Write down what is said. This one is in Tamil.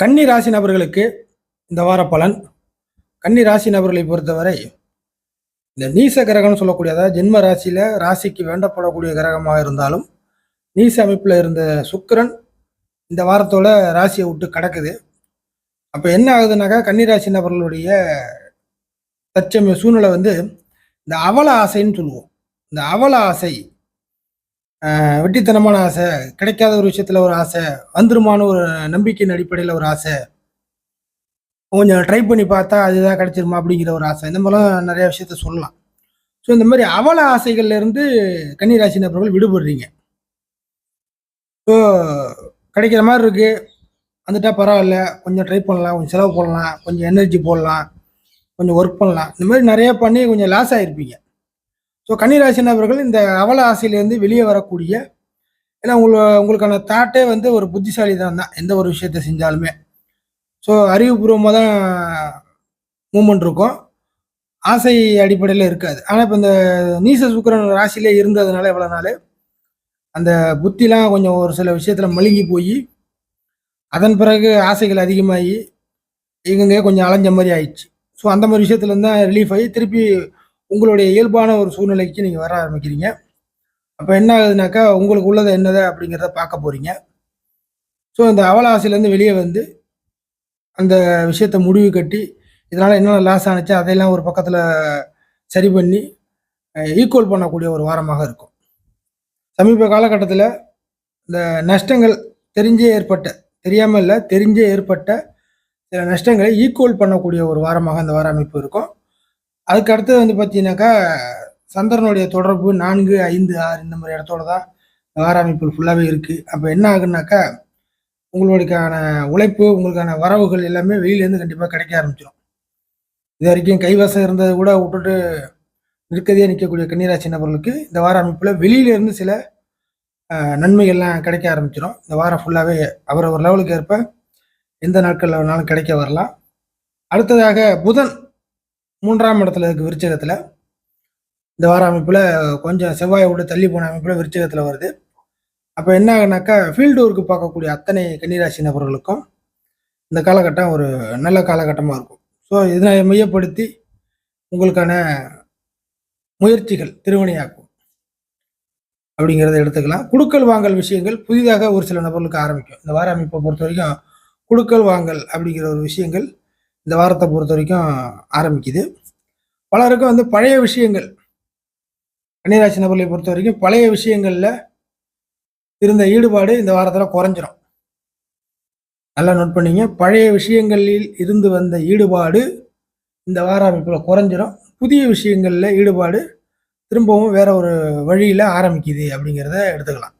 கன்னி ராசி நபர்களுக்கு இந்த வார பலன். கன்னி ராசி நபர்களை பொறுத்தவரை இந்த நீச கிரகம்னு சொல்லக்கூடிய அதாவது ஜென்ம ராசியில் ராசிக்கு வேண்டப்படக்கூடிய கிரகமாக இருந்தாலும் நீச அமைப்பில் இருந்த சுக்கரன் இந்த வாரத்தோட ராசியை விட்டு கடக்குது. அப்போ என்ன ஆகுதுனாக்கா கன்னிராசி நபர்களுடைய தற்சமய சூழ்நிலை வந்து இந்த அவல ஆசைன்னு சொல்லுவோம். இந்த அவல ஆசை வெட்டித்தனமான ஆசை. கிடைக்காத ஒரு விஷயத்தில் ஒரு ஆசை. வந்துருமான ஒரு நம்பிக்கையின் அடிப்படையில் ஒரு ஆசை. கொஞ்சம் ட்ரை பண்ணி பார்த்தா அதுதான் கிடைச்சிருமா அப்படிங்கிற ஒரு ஆசை. இந்த மாதிரிலாம் நிறைய விஷயத்த சொல்லலாம். ஸோ இந்த மாதிரி அவல ஆசைகள்லேருந்து கன்னிராசி நபர்கள் விடுபடுறீங்க. ஸோ கிடைக்கிற மாதிரி இருக்குது வந்துட்டா பரவாயில்ல. கொஞ்சம் ட்ரை பண்ணலாம். கொஞ்சம் செலவு பண்ணலாம் கொஞ்சம் எனர்ஜி போடலாம். கொஞ்சம் ஒர்க் பண்ணலாம். இந்த மாதிரி நிறையா பண்ணி கொஞ்சம் லாஸ் ஆகிருப்பீங்க ஸோ கன்னிராசி நபர்கள் இந்த அவல ஆசையிலேருந்து வெளியே வரக்கூடிய ஏன்னா உங்களை உங்களுக்கான தாட்டே வந்து ஒரு புத்திசாலி தான் தான் எந்த ஒரு விஷயத்த செஞ்சாலுமே. ஸோ அறிவுபூர்வமாக தான் மூமெண்ட் இருக்கும். ஆசை அடிப்படையில் இருக்காது. ஆனால் இப்போ இந்த நீச சுக்கரன் ராசியிலே இருந்ததுனால எவ்வளோ நாள் அந்த புத்திலாம் கொஞ்சம் ஒரு சில விஷயத்தில் மழுங்கி போய் அதன் பிறகு ஆசைகள் அதிகமாகி எங்கெங்கே கொஞ்சம் அலைஞ்ச மாதிரி ஆயிடுச்சு. ஸோ அந்த மாதிரி விஷயத்துலேருந்து தான் ரிலீஃப் ஆகி திருப்பி உங்களுடைய இயல்பான ஒரு சூழ்நிலைக்கு நீங்கள் வர ஆரம்பிக்கிறீங்க. அப்போ என்ன ஆகுதுனாக்கா உங்களுக்கு உள்ளது என்னது அப்படிங்கிறத பார்க்க போகிறீங்க ஸோ இந்த அவல ஆசையிலேருந்து வெளியே வந்து அந்த விஷயத்தை முடிவு கட்டி இதனால் என்னென்ன லாஸ் ஆனுச்சு அதையெல்லாம் ஒரு பக்கத்தில் சரி பண்ணி ஈக்குவல் பண்ணக்கூடிய ஒரு வாரமாக இருக்கும். சமீப காலகட்டத்தில் இந்த நஷ்டங்கள் தெரிஞ்சே ஏற்பட்ட தெரியாமல் இல்லை தெரிஞ்சே ஏற்பட்ட சில நஷ்டங்களை ஈக்குவல் பண்ணக்கூடிய ஒரு வாரமாக அந்த வார அமைப்பு இருக்கும். அதுக்கு அடுத்தது வந்து பார்த்தீங்கன்னாக்கா சந்திரனுடைய தொடர்பு நான்கு ஐந்து ஆறு இந்த மாதிரி இடத்தோட தான் வார அமைப்பு ஃபுல்லாகவே இருக்குது அப்போ என்ன ஆகுனாக்கா உங்களுக்கான உழைப்பு உங்களுக்கான வரவுகள் எல்லாமே வெளியிலேருந்து கண்டிப்பாக கிடைக்க ஆரம்பிச்சிடும் இது வரைக்கும் கைவசம் இருந்ததை கூட விட்டுட்டு நிற்கதியாக நிற்கக்கூடிய கன்னிராசி நபர்களுக்கு இந்த வார அமைப்பில் வெளியிலேருந்து சில நன்மைகள்லாம் கிடைக்க ஆரம்பிச்சிடும் இந்த வாரம் ஃபுல்லாகவே அவரவர் லெவலுக்கு ஏற்ப எந்த நாட்களில் வேணாலும் கிடைக்க வரலாம். அடுத்ததாக புதன். மூன்றாம் இடத்துல இருக்கு விருச்சகத்தில். இந்த வார அமைப்பில் கொஞ்சம் செவ்வாயை விட தள்ளி போன அமைப்பில் விருச்சகத்தில் வருது. அப்போ என்ன ஆகுனாக்கா ஃபீல்டு ஒர்க்கு பார்க்கக்கூடிய அத்தனை கன்னிராசி நபர்களுக்கும் இந்த காலகட்டம் ஒரு நல்ல காலகட்டமாக இருக்கும். ஸோ இதனை மையப்படுத்தி உங்களுக்கான முயற்சிகள் திருவினையாக்கும் அப்படிங்கிறத எடுத்துக்கலாம். குடுக்கல் வாங்கல் விஷயங்கள் புதிதாக ஒரு சில நபர்களுக்கு ஆரம்பிக்கும். இந்த வார அமைப்பை பொறுத்த வரைக்கும் குடுக்கல் வாங்கல் அப்படிங்கிற ஒரு விஷயங்கள் இந்த வாரத்தை பொறுத்த வரைக்கும் ஆரம்பிக்குது. பலருக்கும் வந்து பழைய விஷயங்கள் கன்னிராசி நபர்களை பொறுத்த வரைக்கும் பழைய விஷயங்களில் இருந்த ஈடுபாடு இந்த வாரத்தில் குறைஞ்சிரும். நல்லா நோட் பண்ணிங்க. பழைய விஷயங்களில் இருந்து வந்த ஈடுபாடு இந்த வார அமைப்பில் குறைஞ்சிரும். புதிய விஷயங்களில் ஈடுபாடு திரும்பவும் வேற ஒரு வழியில் ஆரம்பிக்குது அப்படிங்கிறத எடுத்துக்கலாம்.